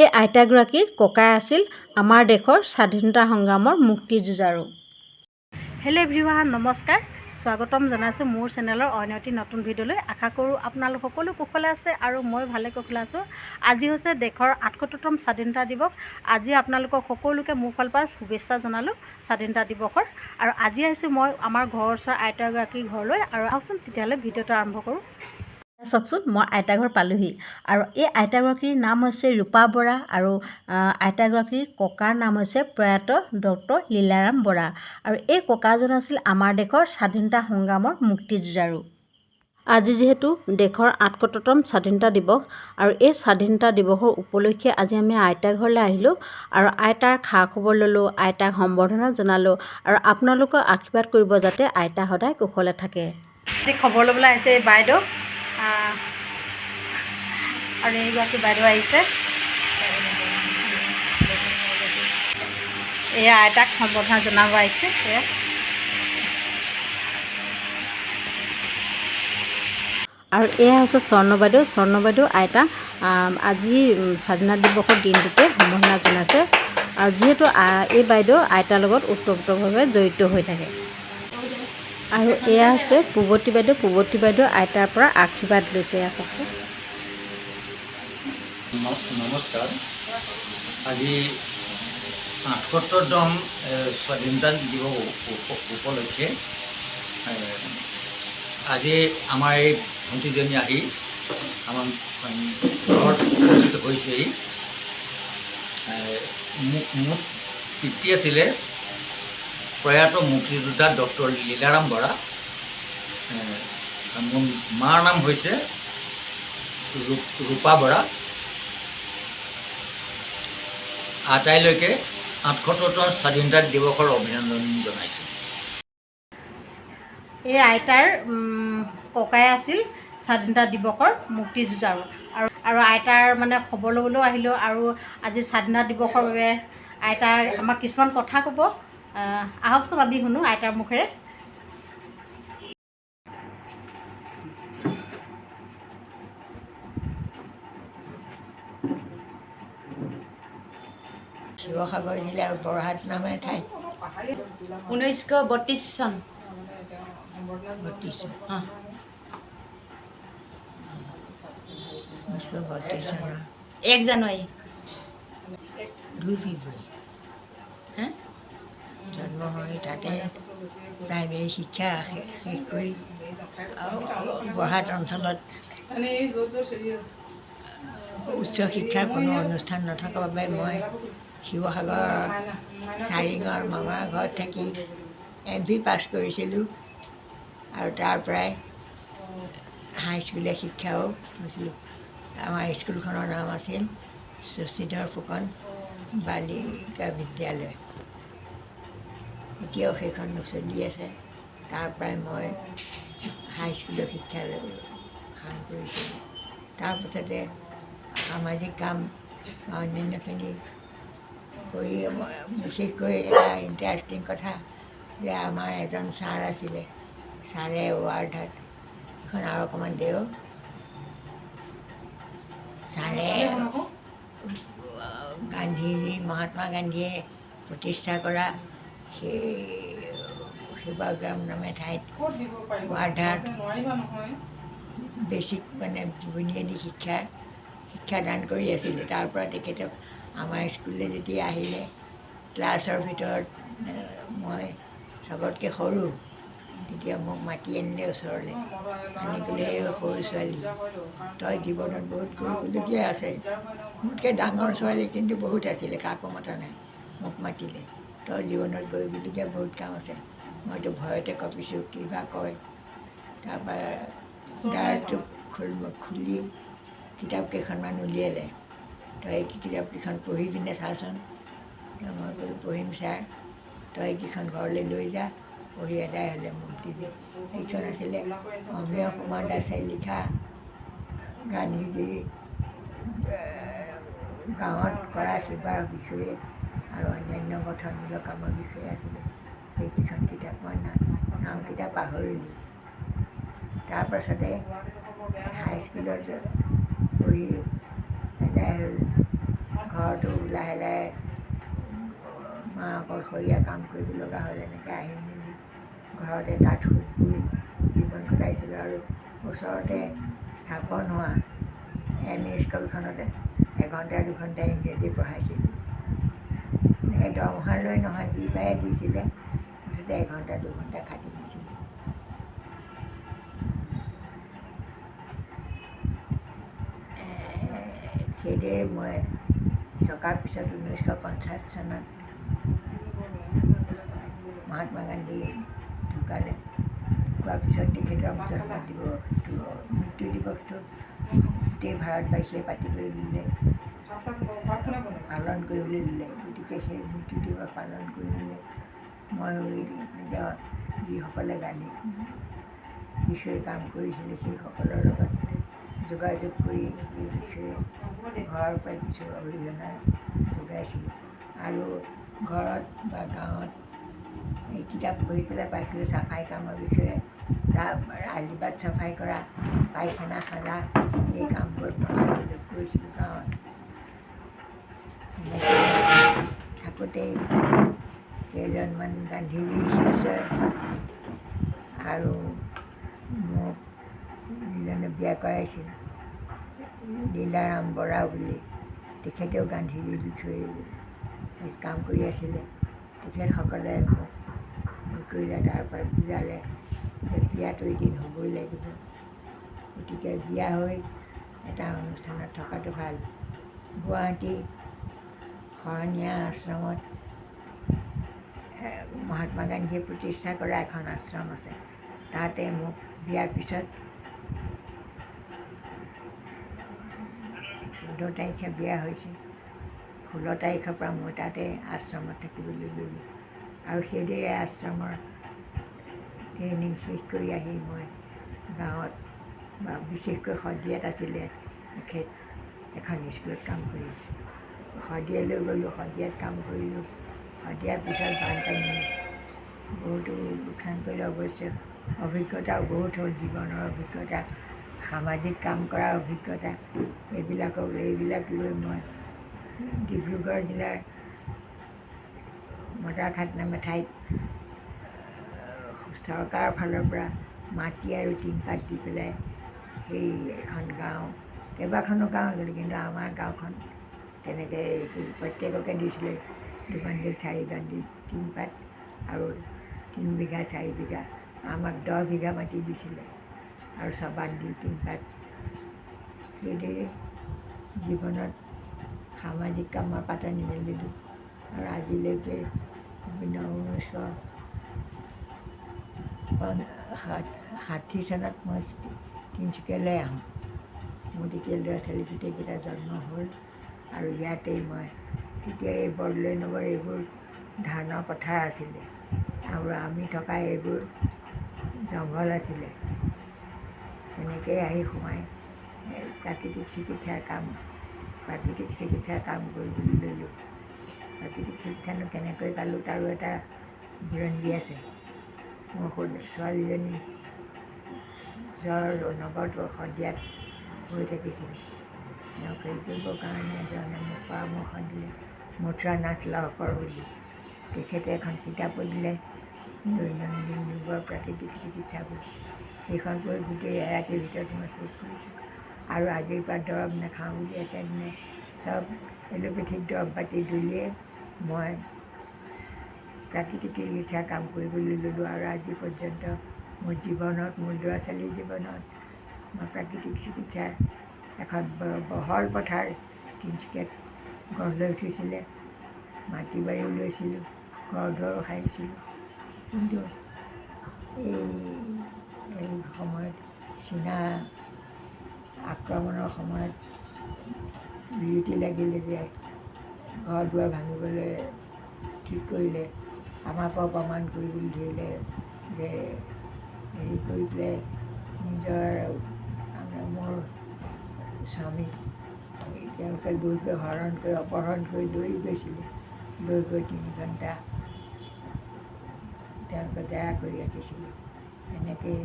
এই আইতাগৰাকীৰ ককাই আছিল আমাৰ দেশৰ স্বাধীনতা সংগ্ৰামৰ মুক্তি যুঁজাৰু। হেল্ল' এভৰিৱান নমস্কাৰ। স্বাগতম জনাইছোঁ মোৰ চেনেলৰ অন্য এটি নতুন ভিডিঅ'লৈ। আশা কৰোঁ আপোনালোক সকলো কুশলে আছে আৰু মই ভালে কুশলে আছোঁ। আজি হৈছে দেশৰ আঠসত্তৰতম স্বাধীনতা দিৱস। আজি আপোনালোকক সকলোকে মোৰ ফালৰ পৰা শুভেচ্ছা জনালোঁ স্বাধীনতা দিৱসৰ। আৰু আজি আহিছোঁ মই আমাৰ ঘৰৰ ওচৰৰ আইতাগৰাকীৰ ঘৰলৈ। আৰু আহকচোন তেতিয়াহ'লে ভিডিঅ'টো আৰম্ভ কৰোঁ। চাওকচোন, মই আইতা ঘৰ পালোহি। আৰু এই আইতাগৰাকীৰ নাম হৈছে ৰূপা বৰা আৰু আইতাগৰাকীৰ ককাৰ নাম হৈছে প্ৰয়াত ডক্টৰ লীলাৰাম বৰা। আৰু এই ককাজন আছিল আমাৰ দেশৰ স্বাধীনতা সংগ্ৰামৰ মুক্তি যুঁজাৰু আজি যিহেতু দেশৰ আঠসত্তৰতম স্বাধীনতা দিৱস আৰু এই স্বাধীনতা দিৱসৰ উপলক্ষে আজি আমি আইতা ঘৰলৈ আহিলোঁ আৰু আইতাৰ খা খবৰ ল'লোঁ, আইতাক সম্বৰ্ধনা জনালোঁ আৰু আপোনালোকক আশীৰ্বাদ কৰিব যাতে আইতা সদায় কুশলে থাকে। আজি খবৰ ল'বলৈ আহিছে বাইদেউ আহ, আৰু এইগৰাকী বাইদেউ আহিছে। এয়া আইতাক সম্বৰ্ধনা জনাব আহিছে এয়া। আৰু এয়া হৈছে স্বৰ্ণ বাইদেউ স্বৰ্ণ বাইদেউ আইতা আজি স্বাধীনতা দিৱসৰ দিনটোতে সম্বৰ্ধনা জনাইছে। আৰু যিহেতু এই বাইদেউ আইতাৰ লগত ওতপ্ৰোতভাৱে জড়িত হৈ থাকে। আৰু এয়া হৈছে পূৱতী বাইদেউ পূৱতী বাইদেউ আইতাৰ পৰা আশীৰ্বাদ লৈছে, এয়া চাওকচোন। নমস্কাৰ। আজি আঠসত্তৰতম স্বাধীনতা দিৱস উপ- উপ- উপলক্ষে আজি আমাৰ এই ভণ্টিজনী আহি আমাৰ ঘৰত উপস্থিত হৈছেহি। মোক মোক পিতৃ আছিলে। প্ৰয়াত মুক্তিযোদ্ধা ডক্টৰ লীলাৰাম বৰা মোৰ মাৰ নাম হৈছে ৰূপ- বৰা আটাইলৈকে আঠসত্তৰতম স্বাধীনতা দিৱসৰ অভিনন্দন জনাইছোঁ। এই আইতাৰ ককাই আছিল স্বাধীনতা দিৱসৰ মুক্তি যুঁজাৰু আৰু আৰু আইতাৰ মানে খবৰ ল'বলৈও আহিলোঁ আৰু আজি স্বাধীনতা দিৱসৰ বাবে আইতাই আমাক কিছুমান কথা ক'ব। আহকচোন আমি শুনো আইতাৰ মুখেৰে। শিৱসাগৰ জিলাৰ বৰহাট নামে ঠাই ঊনৈছশ বত্ৰিছ চন। বত্ৰিছ ঊনৈছশ বত্ৰিছ চনৰ এক জানুৱাৰী। দুই ফেব্ৰুৱাৰী। হৈ তাতে প্ৰাইমেৰী শিক্ষা শেষ কৰি আৰু বৰহাট অঞ্চলত উচ্চ শিক্ষাৰ কোনো অনুষ্ঠান নথকাৰ বাবে মই শিৱসাগৰৰ চাৰিগাঁৱৰ মামাৰ ঘৰত থাকি এম ভি পাছ কৰিছিলোঁ আৰু তাৰ পৰাই হাইস্কুলীয়া শিক্ষাও লৈছিলোঁ আমাৰ স্কুলখনৰ নাম আছিল শশীধৰ ফুকন বালিকা বিদ্যালয়। এতিয়াও সেইখন চলি আছে। তাৰ পৰাই মই হাইস্কুলৰ শিক্ষা কাম কৰিছিলোঁ তাৰপাছতে সামাজিক কাম বা অন্যান্যখিনি কৰি বিশেষকৈ এটা ইণ্টাৰেষ্টিং কথা যে আমাৰ এজন ছাৰ আছিলে। ছাৰে ৱাৰ্ডত এখন আৰু অকণমান দেও। ছাৰে গান্ধীজী মহাত্মা গান্ধীয়ে প্ৰতিষ্ঠা কৰা সেই শিৱগ্ৰাম নামে ঠাইত ৱাৰ্ধাত বেছিক মানে বুনিয়াদী শিক্ষা শিক্ষাদান কৰি আছিলে। তাৰ পৰা তেখেতক আমাৰ স্কুললৈ যেতিয়া আহিলে ক্লাছৰ ভিতৰত মই চবতকৈ সৰু তেতিয়া মোক মাতি আনিলে ওচৰলৈ। আনি পেলাই "এই সৰু ছোৱালী। তই জীৱনত বহুত কৰিবলগীয়া আছে। মোতকৈ ডাঙৰ ছোৱালী কিন্তু বহুত আছিলে কাকো মতা নাই। মোক মাতিলে। তই জীৱনত কৰিবলগীয়া বহুত কাম আছে। মইতো ভয়তে কঁপিছোঁ কিবা কয়। তাৰপৰা দ্বাৰটো খোল খুলি কিতাপ কেইখনমান উলিয়ালে। তই এই কিতাপকেইখন পঢ়ি পিনে চাচোন। মই ক'লোঁ পঢ়িম ছাৰ। তই এইকেইখন ঘৰলৈ লৈ যা পঢ়ি এদাই হ'লে মোক দিবি এইখন আছিলে অমীয় কুমাৰ দাসে লিখা। গান্ধীজী গাঁৱত কৰা সেৱাৰ বিষয়ে। আৰু অন্যান্য গঠনমূলক কামৰ বিষয়ে আছিলে সেইকেইখন কিতাপ মই নাম নামকেইটা পাহৰিলোঁ তাৰপাছতে হাইস্কুলত পঢ়ি এদাই হ'ল লাহে লাহে মা অকলশৰীয়া কাম কৰিব লগা হ'ল এনেকৈ আহি মেলি ঘৰতে তাঁত সুত বৈ জীৱন কটাইছিলোঁ আৰু ওচৰতে স্থাপন হোৱা এম ই স্কুলখনতে এঘণ্টা দুঘণ্টা ইংৰাজী পঢ়াইছিলোঁ এনেকৈ দৰমহা লৈ নহয় যি পায়ে দিছিলে মুঠতে এঘণ্টা দুঘণ্টা খাটি দিছিলোঁ সেইদৰে মই থকাৰ পিছত ঊনৈছশ পঞ্চাছ চনত মহাত্মা গান্ধী ঢুকালে। ঢুকোৱাৰ পিছত তেখেতৰ জন্ম দিৱসটো মৃত্যু দিৱসটো গোটেই ভাৰতবাসীয়ে পাতিবলৈ দিলে। পালন কৰিবলৈ দিলে গতিকে সেই মৃত্যু দিৱস পালন কৰিবলৈ মই নিজৰ যিসকলে গান্ধী বিষয়ে কাম কৰিছিলে সেইসকলৰ লগত যোগাযোগ কৰি এই বিষয়ে ঘৰৰ পৰাই কিছু অৰিহণা যোগাইছিলোঁ। আৰু ঘৰত বা গাঁৱত এই কিতাপ পঢ়ি পেলাই পাইছিলোঁ চাফাই কামৰ বিষয়ে। আলিবাট চাফাই কৰা পায়খানা সাৰা এই কামবোৰ কৰিছিলোঁ গাঁৱত। থাকোঁতেই কেইজনমান গান্ধীজীৰ শিষ্যই আৰু মোক যিজনে বিয়া কৰাইছিল। লীলাৰাম বৰা বুলি। তেখেতেও গান্ধীজীৰ বিষয়ে কাম কৰি আছিলে। তেখেতসকলে মোক কৰিলে তাৰপৰা বুজালে যে বিয়াটো এদিন হ'বই লাগিব। গতিকে বিয়া হৈ এটা অনুষ্ঠানত থকাটো ভাল। গুৱাহাটী শৰণীয়া আশ্ৰমত মহাত্মা গান্ধীয়ে প্ৰতিষ্ঠা কৰা এখন আশ্ৰম আছে। তাতে মোক বিয়াৰ পিছত চৈধ্য তাৰিখে বিয়া হৈছে। ষোল্ল তাৰিখৰ পৰা মই তাতে আশ্ৰমত থাকিবলৈ ল'লোঁ আৰু সেইদৰে আশ্ৰমৰ ট্ৰেইনিং শেষ কৰি আহি মই গাঁৱত বা বিশেষকৈ শদিয়াত আছিলে এখন স্কুলত কাম কৰি শদিয়ালৈ গ'লোঁ শদিয়াত কাম কৰিলোঁ। শদিয়াৰ পিছত বানপানীয়ে বহুতো লোকচান কৰিলে অৱশ্যে। অভিজ্ঞতাও বহুত হ'ল জীৱনৰ অভিজ্ঞতা। সামাজিক কাম কৰাৰ অভিজ্ঞতা। এইবিলাকক এইবিলাক লৈ মই ডিব্ৰুগড় জিলাৰ মদাৰঘাট নামে ঠাইত চৰকাৰৰ ফালৰ পৰা মাটি আৰু টিংপাত দি পেলাই সেই এখন গাঁও কেইবাখনো গাঁও কিন্তু আমাৰ গাঁওখন তেনেকৈ প্ৰত্যেককে দিছিলে। দুবান্দিল চাৰি বান্দিল টিংপাত আৰু তিনি বিঘা, চাৰি বিঘা, আমাক দহ বিঘা মাটি দিছিলে। আৰু ছবান্দিল টিংপাত সেইদৰে জীৱনত সামাজিক কামৰ পাতনি মেলিলোঁ আৰু আজিলৈকে ঊনৈছশ ষাঠি চনত মই তিনিচুকীয়ালৈ আহোঁ। মোৰ তেতিয়া ল'ৰা ছোৱালী গোটেইকেইটা জন্ম হ'ল। আৰু ইয়াতেই মই তেতিয়া এই বৰদলৈ নগৰ এইবোৰ ধানৰ পথাৰ আছিলে। আৰু আমি থকা এইবোৰ জংঘল আছিলে। তেনেকৈয়ে আহি সোমাই প্ৰাকৃতিক চিকিৎসাৰ কাম প্ৰাকৃতিক চিকিৎসাৰ কাম কৰিবলৈ ল'লোঁ। প্ৰাকৃতিক চিকিৎসানো কেনেকৈ পালোঁ তাৰো এটা বুৰঞ্জী আছে। মোৰ সৰু ছোৱালীজনী জ্বৰ নগদ শদিয়াত হৈ থাকিছিল। তেওঁক হেৰি কৰিবৰ কাৰণে এজনে মোক পৰামৰ্শ দিলে মথুৰা নাথ লহকৰ বুলি তেখেতে এখন কিতাপো দিলে দৈনন্দিন যুগৰ প্ৰাকৃতিক চিকিৎসাবোৰ সেইখন পঢ়ি গোটেই এৰাতিৰ ভিতৰত মই শেষ কৰিছোঁ আৰু আজিৰ পৰা দৰৱ নাখাওঁ বুলি একেদিনে চব এলোপেথিক দৰৱ পাতি দলিয়াই মই প্ৰাকৃতিক চিকিৎসাৰ কাম কৰিবলৈ ল'লোঁ আৰু আজি পৰ্যন্ত মোৰ জীৱনত মোৰ ল'ৰা ছোৱালীৰ জীৱনত মই প্ৰাকৃতিক চিকিৎসাৰ এখন বহল পথাৰ তিনিচুকীয়াত গঢ় লৈ উঠিছিলে মাটি বাৰীও লৈছিলোঁ ঘৰ দুৱাৰো সাৰিছিলোঁ কিন্তু এই এই সময়ত চীনা আক্ৰমণৰ সময়ত বিৰতি লাগিলে যে ঘৰ দুৱাৰ ভাঙিবলৈ ঠিক কৰিলে আমাকো প্ৰমাণ কৰিবলৈ ধৰিলে যে হেৰি কৰি পেলাই নিজৰ স্বামীক তেওঁলোকে গৈ হৰণ কৰি অপহৰণ কৰি লৈ গৈছিলে লৈ গৈ তিনি ঘণ্টা তেওঁলোকে জেৰা কৰি ৰাখিছিলে এনেকেই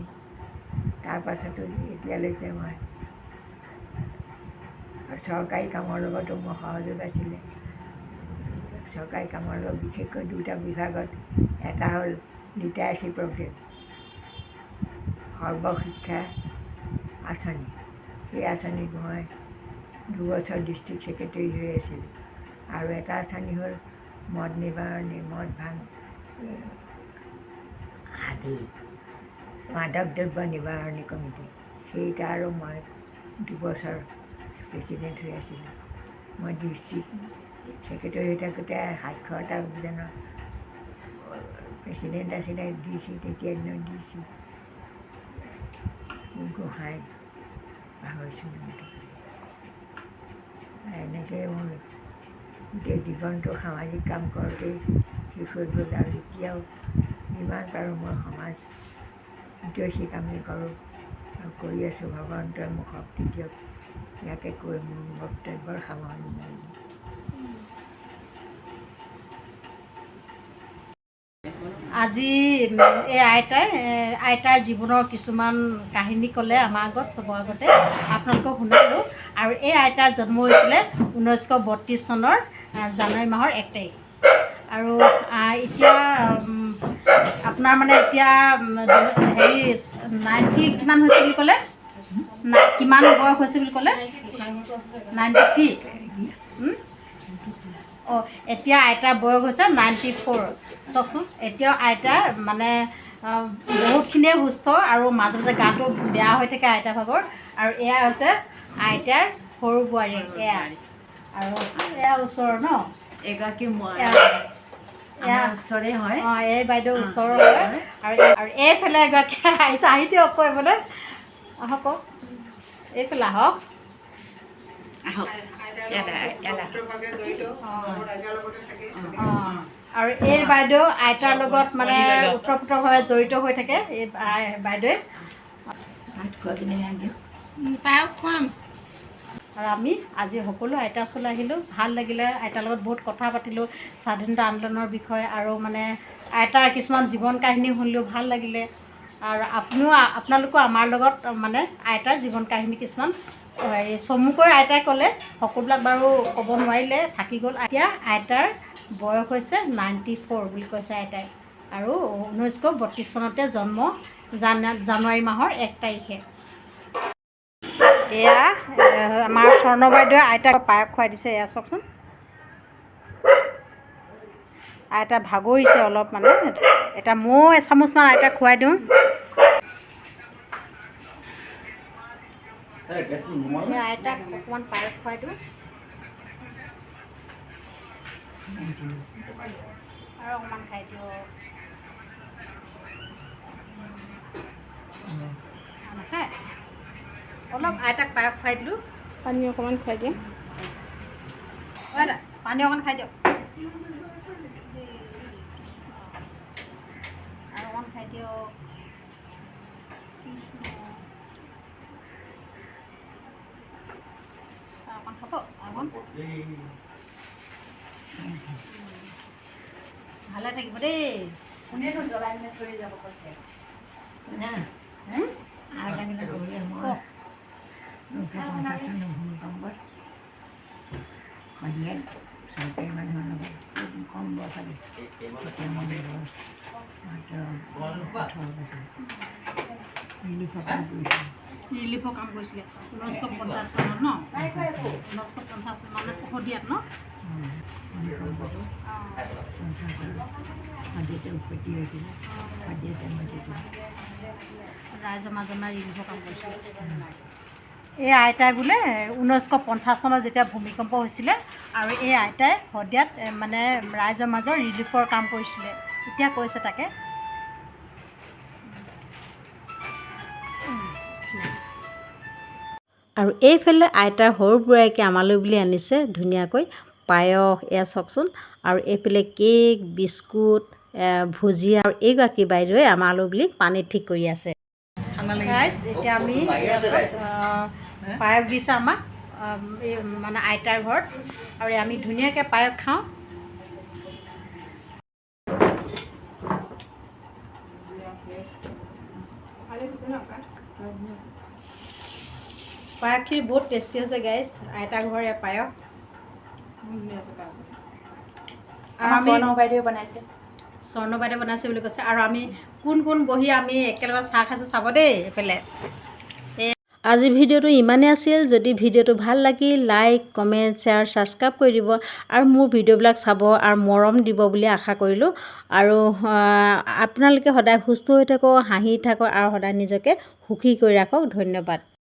তাৰ পাছতো এতিয়ালৈকে মই চৰকাৰী কামৰ লগতো মোৰ সহযোগ আছিলে। চৰকাৰী কামৰ লগত বিশেষকৈ দুটা বিভাগত এটা হ'ল লিটাৰেচি প্ৰগ্ৰেম সৰ্বশিক্ষা আঁচনি। সেই আঁচনিত মই দুবছৰ ডিষ্ট্ৰিক্ট ছেক্ৰেটেৰী হৈ আছিলোঁ আৰু এটা আঁচনি হ'ল মদ নিবাৰণী মদ ভাং আদি মাদক দ্ৰব্য নিবাৰণী কমিটি সেইটাৰো মই দুবছৰ প্ৰেচিডেণ্ট হৈ আছিলোঁ মই ডিষ্ট্ৰিক্ট ছেক্ৰেটেৰী হৈ থাকোঁতে সাক্ষৰতা অভিযানৰ প্ৰেচিডেণ্ট আছিলে ডি চি তেতিয়া দিনৰ ডি চি গোহাঁই এনেকৈ মোৰ গোটেই জীৱনটো সামাজিক কাম কৰোঁতেই শেষ হৈ গ'ল আৰু এতিয়াও যিমান পাৰোঁ মই সমাজ হিতৈষী কামেই কৰোঁ আৰু কৰি আছোঁ। ভগৱন্তই মোক শক্তি দিয়ক। ইয়াকে কৈ মোৰ বক্তব্যৰ সামৰণি মাৰিলোঁ। আজি এই আইতাই আইতাৰ জীৱনৰ কিছুমান কাহিনী ক'লে আমাৰ আগত চবৰ আগতে। আপোনালোকক শুনালোঁ। আৰু এই আইতাৰ জন্ম হৈছিলে ঊনৈছশ বত্ৰিছ চনৰ জানুৱাৰী মাহৰ এক তাৰিখ। আৰু এতিয়া আপোনাৰ মানে এতিয়া হেৰি নাইণ্টি কিমান হৈছে বুলি ক'লে? কিমান বয়স হৈছে বুলি ক'লে? Ninety three. অঁ এতিয়া আইতাৰ বয়স হৈছে নাইণ্টি ফ'ৰ। চাওকচোন। এতিয়াও আইতা মানে বহুতখিনিয়ে সুস্থ আৰু মাজে মাজে গাটো বেয়া হৈ থাকে আইতা ভাগৰ। আৰু এয়া হৈছে আইতাৰ সৰু বোৱাৰী এয়া। আৰু এয়া ওচৰৰ ন? এগৰাকী এয়া। আমাৰ ওচৰে হয়। অঁ এই বাইদেউ ওচৰৰ হয়। আৰু আৰু এইফালে এগৰাকী আহিছে। আহি দিয়ক কৈ বোলে আহক। এইফালে আহক। আহক। অঁ। আৰু এই বাইদেউ আইতাৰ লগত মানে ওতঃপ্ৰোতভাৱে জড়িত হৈ থাকে এই বাইদেৱে। পায়স খুৱাম। আৰু আমি আজি সকলো আইতা ওচৰলৈ আহিলোঁ। ভাল লাগিলে আইতাৰ লগত বহুত কথা পাতিলোঁ স্বাধীনতা আন্দোলনৰ বিষয়ে আৰু মানে আইতাৰ কিছুমান জীৱন কাহিনী শুনিলোঁ ভাল লাগিলে। আৰু আপুনিও আপোনালোকেও আমাৰ লগত মানে আইতাৰ জীৱন কাহিনী কিছুমান হেৰি চমুকৈ আইতাই ক'লে সকলোবিলাক বাৰু ক'ব নোৱাৰিলে থাকি গ'ল। এতিয়া আইতাৰ বয়স হৈছে নাইণ্টি ফ'ৰ বুলি কৈছে আইতাই আৰু ঊনৈছশ বত্ৰিছ চনতে জন্ম জানা জানুৱাৰী মাহৰ এক তাৰিখে। এয়া আমাৰ স্বৰ্ণ বাইদেৱে আইতাক পায়স খুৱাই দিছে এয়া চাওকচোন। আইতা ভাগৰিছে অলপ মানে। এতিয়া ময়ো এচামুচমান আইতাক খুৱাই দিওঁ। আইতাক অকণমান পায়স খুৱাই দিওঁ আৰু অকণমান খাই দিওঁ। নাখায় অলপ আইতাক পায়স খুৱাই দিলোঁ। পানী অকণমান খুৱাই দিম। পানী অকণ খাই দিয়ক। আৰু অকণ খাই দিয়ক। কৃষ্ণ। ভালো থাকব রে। না হ্যাঁ? আর লাগে না ঘুরে আমার নম্বর। মাঝে সরকারি মানে ধন্যবাদ কম বসাবে মনে ৰিলিফৰ কাম কৰিছিলোঁ ঊনৈছশ পঞ্চাছ চনত ন ঊনৈছশ পঞ্চাছ মানে শদিয়াত ন এই আইতাই বোলে ঊনৈছশ পঞ্চাছ চনত যেতিয়া ভূমিকম্প হৈছিলে আৰু এই আইতাই শদিয়াত মানে ৰাইজৰ মাজৰ ৰিলিফৰ কাম কৰিছিলে। এতিয়া কৈছে তাকে। আৰু এইফালে আইতাৰ সৰু বোৱাৰীকে আমালৈ বুলি আনিছে ধুনীয়াকৈ, পায়স, এয়া চাওকচোন। আৰু এইফালে কেক, বিস্কুট ভুজিয়া আৰু এইগৰাকী বাইদেৱে আমালৈ বুলি পানী ঠিক কৰি আছে। এতিয়া আমি পায়স দিছে আমাক এই মানে আইতাৰ ঘৰত। আৰু আমি ধুনীয়াকৈ পায়স খাওঁ। পায়সখিনি বহুত টেষ্টি হৈছে গাইজ আইতাৰ ঘৰৰ পায়স। আৰু আমি স্বৰ্ণ বাইদেৱে বনাইছে। স্বৰ্ণ বাইদেউ বনাইছে বুলি কৈছে। আৰু আমি কোন কোন বহি আমি একেলগে চাহ খাইছোঁ চাব দেই এইফালে। আজি ভিডিঅ'টো ইমানেই আছিল। যদি ভিডিঅ'টো ভাল লাগিল লাইক কমেণ্ট শ্বেয়াৰ ছাবস্ক্ৰাইব কৰি দিব আৰু মোৰ ভিডিঅ'বিলাক চাব আৰু মৰম দিব বুলি আশা কৰিলোঁ। আৰু আপোনালোকে সদায় সুস্থ হৈ থাকক হাঁহি থাকক আৰু সদায় নিজকে সুখী কৰি ৰাখক। ধন্যবাদ।